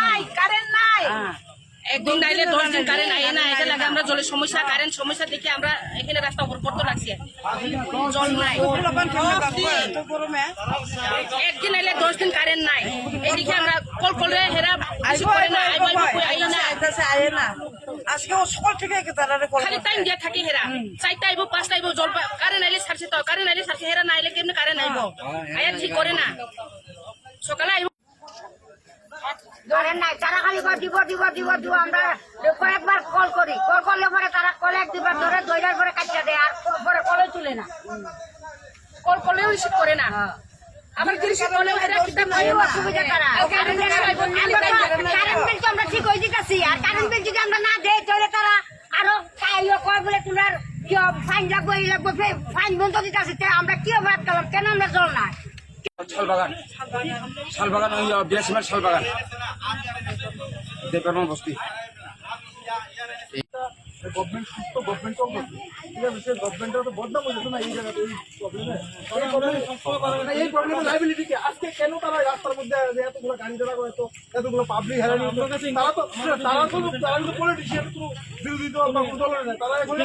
নাই কারেন্ট নাই। একদিন নাইলে দশ দিন কারেন্ট না এটা লাগে আমরা জলের সমস্যা কারেন্ট সমস্যা দেখে আমরা এখানে রাস্তা উপর করতে লাগছি। জল নাই। একদিন আইলে দশ দিন কারেন্ট নাই। এদিকে আমরা কল করলে হেরা কিছু করে না আইব আইব কই না। আজকে ও সকাল থেকে তারা খালি টাইম দিয়া থাকি হেরা। চারটা আইব পাঁচটা আইব জল কারেন্ট আইলে সারছে তো কারেন্ট আইলে সারছে হেরা না আইলে কেমনে কারেন্ট আইব? আয়া ঠিক করে না। সকালে আইব ধরেন নাই তারা খালি দিব দিব দিব দিব আমরা কয়েকবার কল করি। কল করলে পরে তারা কল এক দুবার ধরে দইটার পরে দেয় আর পরে কলে তুলে না। কল করলেও রিসিভ করে না। আবার কি করলেও হেরা কিতাব এই অসুবিধা তারা। কারেন্ট বিল তো আমরা ঠিক হয়ে দিতেছি আর কারেন্ট বিল যদি আমরা না দেই তাহলে তারা আরও কয় বলে তোমার ফাইন লাগবে এই লাগবে ফাইন বন্ধ আমরা কি অপরাধ করলাম? কেন আমরা জল না শালবাগান। শালবাগান ওই বিয়াসিমার শালবাগান। দেববর্মা বস্তি। গভর্নমেন্ট সুস্থ গভর্নমেন্ট কম ঠিক আছে সে গভর্নমেন্টের তো বদনাম হয়েছে না এই জায়গাতে এই প্রবলেমে এই প্রবলেমে লাইবিলিটি কি? আজকে কেন তারা রাস্তার মধ্যে এতগুলো গাড়ি চালা করে এতগুলো পাবলিক হেরানি তারা তো তারা তো তারা তো পলিটিশিয়ান তো বিরোধী দল বা কোনো দলের না তারা এখন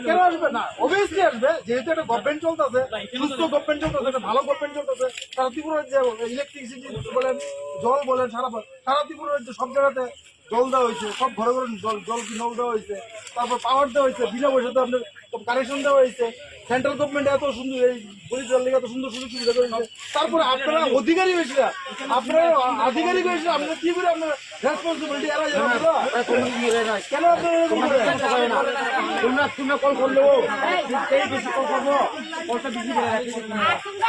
কেন আসবে? না অবভিয়াসলি আসবে যেহেতু একটা গভর্নমেন্ট চলতেছে সুস্থ গভর্নমেন্ট চলতেছে একটা ভালো গভর্নমেন্ট চলতেছে। সারা ত্রিপুরার যে ইলেকট্রিসিটি বলেন জল বলেন সারা সারা ত্রিপুরার সব জায়গাতে জল দেওয়া হয়েছে, সব ঘরে ঘরে জল জল নল দেওয়া হয়েছে, তারপর পাওয়ার দেওয়া হয়েছে, বিনা পয়সাতে আপনার কানেকশন দেওয়া হয়েছে। সেন্ট্রাল গভর্নমেন্ট এত সুন্দর, এই পরিচয় লেগে এত সুন্দর সুন্দর সুবিধা করে তারপরে আপনারা অধিকারী হয়েছিল আপনারা আধিকারিক হয়েছিল আপনারা কি করে আপনার রেসপন্সিবিলিটি এরা? কেন? তোমরা তোমরা কল করলেও সেই বেশি কল করব কলটা বেশি করে রাখি আর তোমরা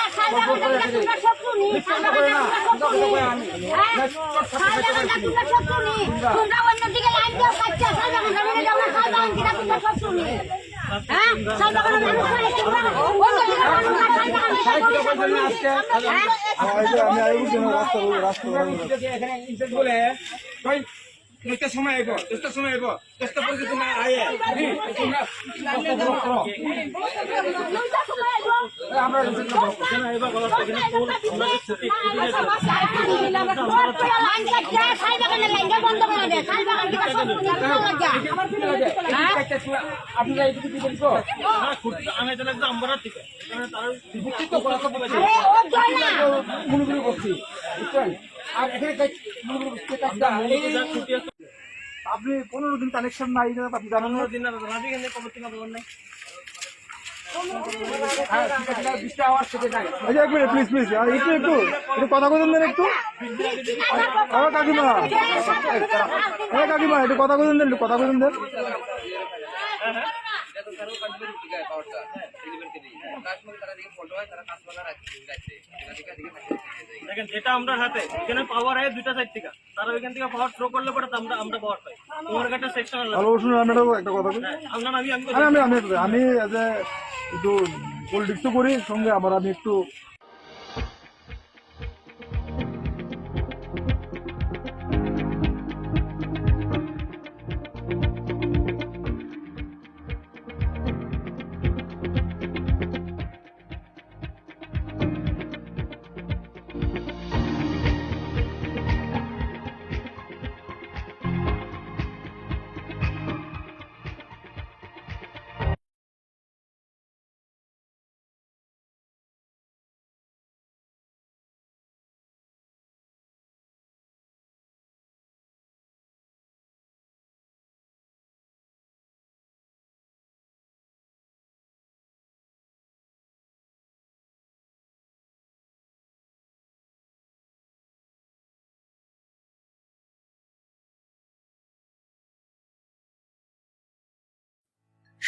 হ্যাঁ? অন্যদিকে লাইন দিয়ে কিনা তোমরা শত্রু নি সময় আইব দশটা সময় আইব দশটা পর্যন্ত আয়ে আপনি পনেরো দিন কানেকশন নাই আপনি জানেন না ঠিক আছে বিশটা আওয়াজ থেকে আচ্ছা এক মিনিট প্লিজ প্লিজ একটু একটু একটু কথা বলুন দেন একটু হ্যাঁ কাকিমা হ্যাঁ কাকিমা একটু কথা বলুন দেন একটু কথা বলুন দেন দেখেন যেটা আমরা হাতে এখানে পাওয়ার হয় দুইটা সাইড থেকে তারা ওইখান থেকে পাওয়ার থ্রো করলে পরে আমরা আমরা পাওয়ার পাই তোমার কাছে সেকশন ভালো শুনুন আমি একটা একটা কথা বলি আমরা আমি আমি আমি আমি আমি এজ এ একটু পলিটিক্সও করি সঙ্গে আবার আমি একটু